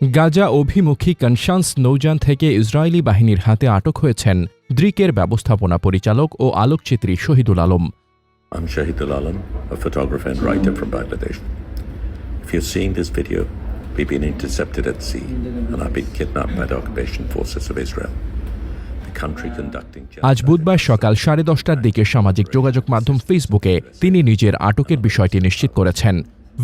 গাজা অভিমুখী কনশান্স নৌযান থেকে ইসরায়েলি বাহিনীর হাতে আটক হয়েছেন দ্রিকের ব্যবস্থাপনা পরিচালক ও আলোকচিত্রী Shahidul Alam I'm Shahidul Alam, a photographer and writer from Bangladesh. If you're seeing this video, we've been intercepted at sea and have been kidnapped by the occupation forces of Israel. আজ বুধবার সকাল সাড়ে দশটার দিকে সামাজিক যোগাযোগ মাধ্যম ফেসবুকে তিনি নিজের আটকের বিষয়টি নিশ্চিত করেছেন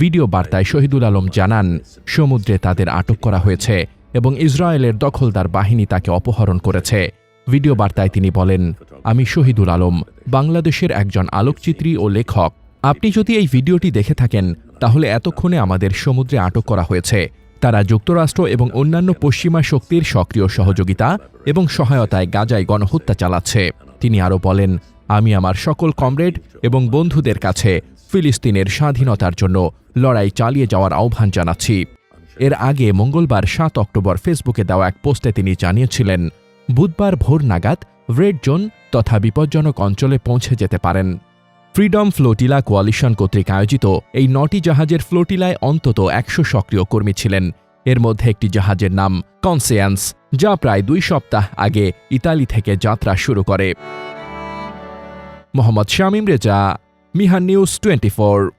ভিডিও বার্তায় শহীদুল আলম জানান, সমুদ্রে তাদের আটক করা হয়েছে এবং ইসরায়েলের দখলদার বাহিনী তাকে অপহরণ করেছে। ভিডিও বার্তায় তিনি বলেন, আমি শহীদুল আলম, বাংলাদেশের একজন আলোকচিত্রী ও লেখক। আপনি যদি এই ভিডিওটি দেখে থাকেন, তাহলে এতক্ষণে আমাদের সমুদ্রে আটক করা হয়েছে। তারা যুক্তরাষ্ট্র এবং অন্যান্য পশ্চিমা শক্তির সক্রিয় সহযোগিতা এবং সহায়তায় গাজায় গণহত্যা চালাচ্ছে। তিনি আরও বলেন, আমি আমার সকল কমরেড এবং বন্ধুদের কাছে ফিলিস্তিনের স্বাধীনতার জন্য লড়াই চালিয়ে যাওয়ার আহ্বান জানাচ্ছি। এর আগে মঙ্গলবার সাত অক্টোবর ফেসবুকে দেওয়া এক পোস্টে তিনি জানিয়েছিলেন, বুধবার ভোর নাগাদ রেড জোন তথা বিপজ্জনক অঞ্চলে পৌঁছে যেতে পারেন। ফ্রিডম ফ্লোটিলা কোয়ালিশন কর্তৃক আয়োজিত এই নটি জাহাজের ফ্লোটিলায় অন্তত একশো সক্রিয় কর্মী ছিলেন। এর মধ্যে একটি জাহাজের নাম কনসেয়ান্স, যা প্রায় দুই সপ্তাহ আগে ইতালি থেকে যাত্রা শুরু করে। মোহাম্মদ শামীম রেজা Mihanews 24.